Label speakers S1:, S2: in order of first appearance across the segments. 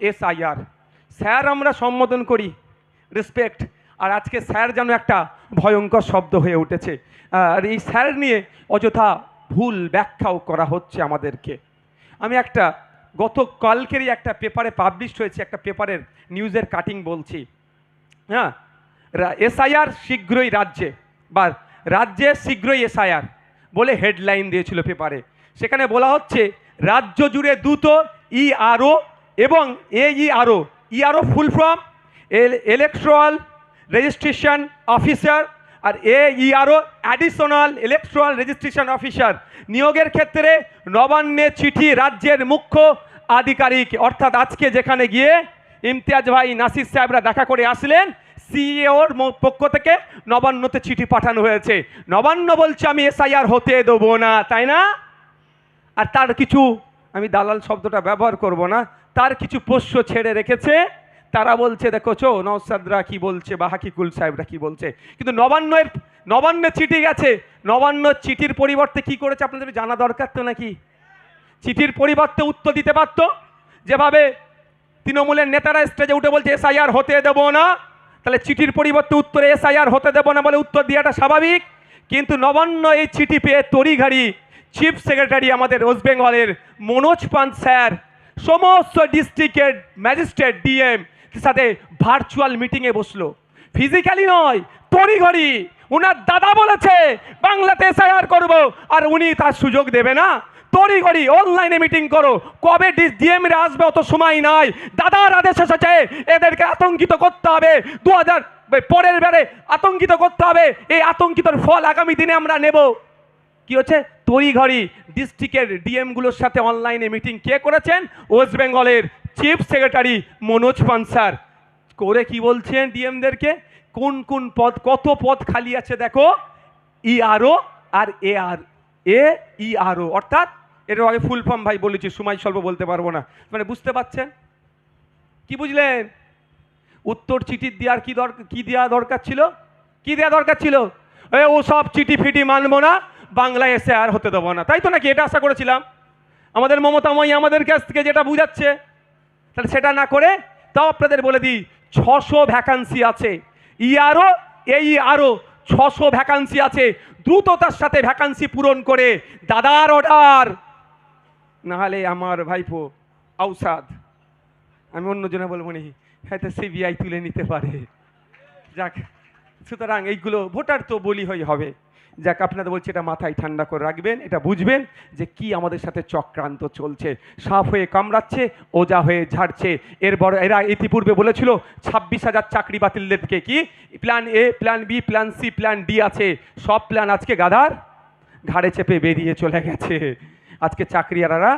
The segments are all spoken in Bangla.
S1: এসআইআর। স্যার, আমরা সম্বোধন করি। রেসপেক্ট আর আজকে স্যার যেন একটা ভয়ঙ্কর শব্দ হয়ে উঠেছে। আর এই স্যার নিয়ে অযথা ভুল ব্যাখ্যাও করা হচ্ছে আমাদেরকে। আমি একটা গত কালকেরই একটা পেপারে পাবলিশ হয়েছে, একটা পেপারের নিউজের কাটিং বলছি। হ্যাঁ? এসআইআর শীঘ্রই রাজ্যে, বা রাজ্যে শীঘ্রই এসআইআর বলে হেডলাইন দিয়েছিল পেপারে। সেখানে বলা হচ্ছে, রাজ্য জুড়ে দ্রুত ইআরও এবং AERO ERO full form electoral registration officer আর AERO additional electoral registration officer নিয়োগের ক্ষেত্রে নবান্নে চিঠি রাজ্যের মুখ্য আধিকারিক। অর্থাৎ আজকে যেখানে গিয়ে ইমতিয়াজ ভাই, নাসির সাহেবরা দেখা করে আসলেন সিইওর পক্ষ থেকে নবান্নতে চিঠি পাঠানো হয়েছে। নবান্ন বলছে, আমি এসআইআর হতে দেবো না। তাই না? আর তার কিছু আমি দালাল শব্দটা ব্যবহার করব না। তার কিছু পোষ্য ছেড়ে রেখেছে। তারা বলছে, দেখো, চো নওসাদরা কি বলছে বা হাকিকুল সাহেবরা কি বলছে? কিন্তু নবান্নের নবান্নে চিঠি গেছে। নবান্ন চিঠির পরিবর্তে কি করেছে আপনাদের জানা দরকার তো নাকি? চিঠির পরিবর্তে উত্তর দিতে পারতো? যেভাবে তৃণমূলের নেতারা স্টেজে উঠে বলছে, এসআইআর হতে দেবো না। তাহলে চিঠির পরিবর্তে উত্তরে, এসআইআর হতে দেবো না বলে উত্তর দেওয়াটা স্বাভাবিক। কিন্তু নবান্ন এই চিঠি পেয়ে তড়িঘাড়ি চিফ সেক্রেটারি আমাদের ওয়েস্ট বেঙ্গলের মনোজ পান স্যার, সমস্ত ডিস্ট্রিক্টের ম্যাজিস্ট্রেট ডিএম সাথে ভার্চুয়াল মিটিংয়ে বসল। ফিজিক্যালি নয়, তড়িঘড়ি। উনার দাদা বলেছে বাংলাতে এসআইআর করব। আর উনি তার সুযোগ দেবে না। তড়িঘড়ি অনলাইনে মিটিং করো। কবে ডিএমরা আসবে অত সময় নাই। দাদার আদেশ এসেছে, এদেরকে আতঙ্কিত করতে হবে। দু হাজার পরের বারে আতঙ্কিত করতে হবে। এই আতঙ্কিতর ফল আগামী দিনে আমরা নেব। কি হচ্ছে? তড়িঘড়ি ডিস্ট্রিক্টের ডিএমগুলোর সাথে অনলাইনে মিটিং কে করেছেন? ওয়েস্ট বেঙ্গলের চিফ সেক্রেটারি মনোজ পানসার। করে কি বলছেন ডিএমদেরকে কোন কোন পদ, কত পদ খালি আছে দেখো? ERO R A R A ERO অর্থাৎ, এর আগে ফুল ফর্ম ভাই বলেছি, সময় স্বল্প বলতে পারব না। মানে বুঝতে পারছেন? কি বুঝলেন? উত্তর চিঠি দেওয়ার কি দরকার, কি দেওয়া দরকার ছিল? কি দেওয়া দরকার ছিল? ও সব চিঠি ফিটি মানবো না। বাংলায় এসে আর হতে দেবো না। তাই তো নাকি এটা আশা করেছিলাম? আমাদের মমতাময়ী আমাদের কাছ থেকে যেটা বুঝাচ্ছে, তাহলে সেটা না করে তাও আপনাদের বলে দিই, ছশো ভ্যাকান্সি আছে। ইআরও এই আরও ছশো ভ্যাকান্সি আছে। দ্রুততার সাথে ভ্যাকান্সি পূরণ করে দাদার অর্ডার নাহলে আমার ভাইপো আউসাদ, আমি অন্যজনে বলব নি হয়তো সিবিআই তুলে নিতে পারে। যাক, সুতরাং এইগুলো ভোটার তো বলি হই হবে। যাক, আপনাদের বলছি, এটা মাথায় ঠান্ডা করে রাখবেন, এটা বুঝবেন যে কি আমাদের সাথে চক্রান্ত চলছে। সাপ হয়ে কামড়াচ্ছে, ওজা হয়ে ঝাড়ছে। এর বড় এরা ইতিপূর্বে বলেছিল, ছাব্বিশ হাজার চাকরি বাতিলদেরকে কি? Plan A plan B plan C plan D আছে। সব প্ল্যান আজকে গাধার ঘাড়ে চেপে বেরিয়ে চলে গেছে। আজকে চাকরিয়ারা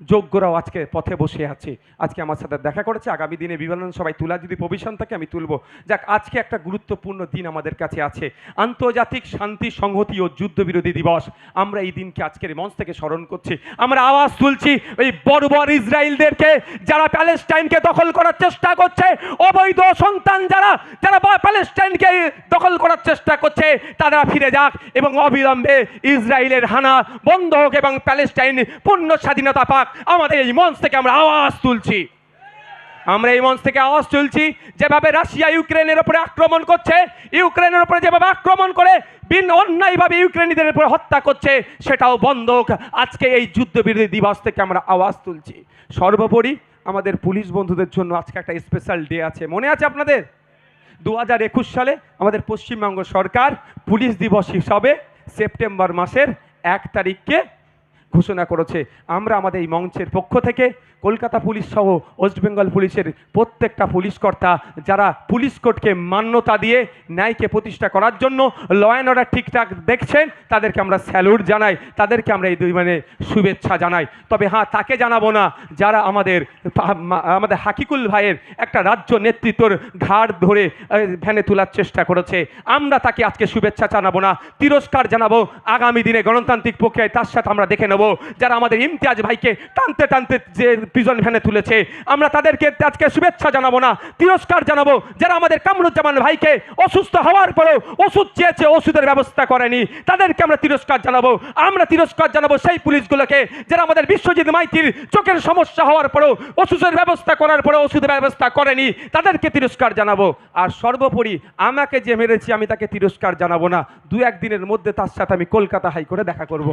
S1: যোগ্যরাও আজকে পথে বসে আছে। আজকে আমার সাথে দেখা করেছে। আগামী দিনে বিভিন্ন সবাই তোলা যদি প্রভিশন থাকে, আমি তুলব। যাক, আজকে একটা গুরুত্বপূর্ণ দিন আমাদের কাছে আছে। আন্তর্জাতিক শান্তি, সংহতি ও যুদ্ধবিরোধী দিবস। আমরা এই দিনকে আজকের মঞ্চ থেকে স্মরণ করছি। আমরা আওয়াজ তুলছি ওই বড় বড় ইসরায়েলদেরকে, যারা প্যালেস্টাইনকে দখল করার চেষ্টা করছে। অবৈধ সন্তান যারা যারা প্যালেস্টাইনকে দখল করার চেষ্টা করছে, তারা ফিরে যাক এবং অবিলম্বে ইসরায়েলের হানা বন্ধ হোক এবং প্যালেস্টাইন পূর্ণ স্বাধীনতা পাক। আমাদের এই মঞ্চ থেকে আমরা আওয়াজ তুলছি। আমরা এই মঞ্চ থেকে আওয়াজ তুলছি, যেভাবে রাশিয়া ইউক্রেনের উপরে আক্রমণ করছে, ইউক্রেনের উপরে যেভাবে আক্রমণ করে বিন অন্যায়ভাবে ইউক্রেনীদের উপরে হত্যা করছে, সেটাও বন্ধ আজকে এই যুদ্ধবিরোধী দিবস থেকে আমরা আওয়াজ তুলছি। সর্বোপরি আমাদের পুলিশ বন্ধুদের জন্য আজকে একটা স্পেশাল ডে আছে। মনে আছে আপনাদের? দু হাজার একুশ সালে আমাদের পশ্চিমবঙ্গ সরকার পুলিশ দিবস হিসাবে সেপ্টেম্বর মাসের এক তারিখকে ঘোষণা করেছে। আমরা আমাদের এই মঞ্চের পক্ষ থেকে কলকাতা পুলিশ সহ ওয়েস্ট বেঙ্গল পুলিশের প্রত্যেকটা পুলিশ কর্তা, যারা পুলিশ কোর্টকে মান্যতা দিয়ে ন্যায়কে প্রতিষ্ঠা করার জন্য ল অ্যান্ড অর্ডার ঠিকঠাক দেখছেন, তাদেরকে আমরা স্যালুট জানাই, তাদেরকে আমরা এই দুই মানে শুভেচ্ছা জানাই। তবে হ্যাঁ তাকে জানাব না, যারা আমাদের আমাদের হাকিকুল ভাইয়ের একটা রাজ্য নেতৃত্বর ঘাড় ধরে ভ্যানে তোলার চেষ্টা করেছে। আমরা তাকে আজকে শুভেচ্ছা জানাব না, তিরস্কার জানাব আগামী দিনে গণতান্ত্রিক প্রক্রিয়ায়, তার সাথে আমরা দেখে নেব যারা আমাদের ইমতিয়াজ ভাইকে টানতে টানতে যে পিজন ভ্যানে তুলেছে, আমরা তাদেরকে আজকে শুভেচ্ছা জানাব না, তিরস্কার জানাব, যারা আমাদের কামরুজ্জামান ভাইকে অসুস্থ হওয়ার পরেও ওষুধ চেয়েছে, ওষুধের ব্যবস্থা করেনি, তাদেরকে আমরা তিরস্কার জানাব, আমরা তিরস্কার জানাব সেই পুলিশগুলোকে, যারা আমাদের বিশ্বজিৎ মাইতির চোখের সমস্যা হওয়ার পরেও ওষুধের ব্যবস্থা করার পরেও ওষুধের ব্যবস্থা করেনি, তাদেরকে তিরস্কার জানাব। আর সর্বোপরি আমাকে যে মেরেছি, আমি তাকে তিরস্কার জানাব না দু একদিনের মধ্যে তার সাথে আমি কলকাতা হাইকোর্টে দেখা করব।